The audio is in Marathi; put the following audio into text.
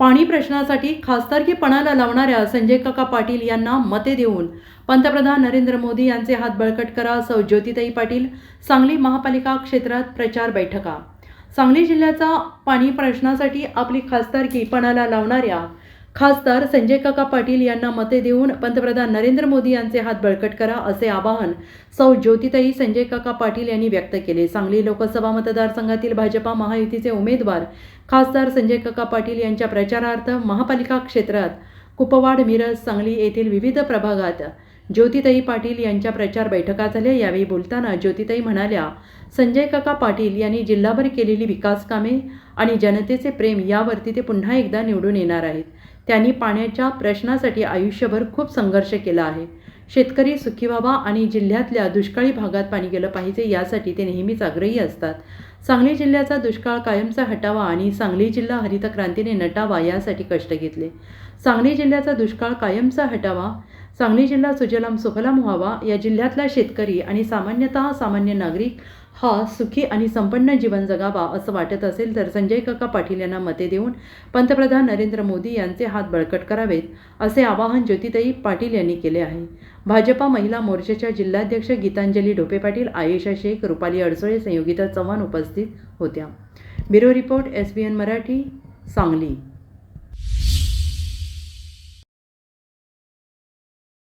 पाणी प्रश्नासाठी खासदारकीपणाला लावणाऱ्या संजय काका पाटील यांना मते देऊन पंतप्रधान नरेंद्र मोदी यांचे हात बळकट करा सौ ज्योतिताई पाटील सांगली महापालिका क्षेत्रात प्रचार बैठका. सांगली जिल्ह्याचा पाणी प्रश्नासाठी आपली खासदारकी पणाला लावणाऱ्या खासदार संजय काका पाटील यांना मते देऊन पंतप्रधान नरेंद्र मोदी यांचे हात बळकट करा असे आवाहन सौ ज्योतिताई संजय काका पाटील यांनी व्यक्त केले. सांगली लोकसभा मतदारसंघातील भाजपा महायुतीचे उमेदवार खासदार संजय काका पाटील यांच्या प्रचारार्थ महापालिका क्षेत्रात कुपवाड मिरज सांगली येथील विविध प्रभागात ज्योतिताई पाटील यांच्या प्रचार बैठका झाल्या. यावेळी बोलताना ज्योतिताई म्हणाल्या संजय काका पाटील यांनी जिल्हाभर केलेली विकास कामे आणि जनतेचे प्रेम यावरती ते पुन्हा एकदा निवडून येणार आहेत. त्यांनी पाण्याच्या प्रश्नासाठी आयुष्यभर खूप संघर्ष केला आहे. शेतकरी सुखी व्हावा आणि जिल्ह्यातल्या दुष्काळी भागात पाणी गेलं पाहिजे यासाठी ते नेहमीच आग्रही असतात. सांगली जिल्ह्याचा दुष्काळ कायमचा हटावा आणि सांगली जिल्हा हरित क्रांतीने नटावा यासाठी कष्ट घेतले. सांगली जिल्ह्याचा दुष्काळ कायमचा हटावा सांगली जिल्हा सुजलाम सुफलाम व्हावा या जिल्ह्यातला शेतकरी आणि सामान्यतः सामान्य नागरिक हा सुखी आणि संपन्न जीवन जगावा असं वाटत असेल तर संजय काका पाटील यांना मते देऊन पंतप्रधान नरेंद्र मोदी यांचे हात बळकट करावेत असे आवाहन ज्योतिताई पाटील यांनी केले आहे. भाजपा महिला मोर्चाच्या जिल्हाध्यक्ष गीतांजली ढोपे पाटील आयेशा शेख रुपाली अडसोळे संयोगिता चव्हाण उपस्थित होत्या. Bureau report S B N Marathi Sangli.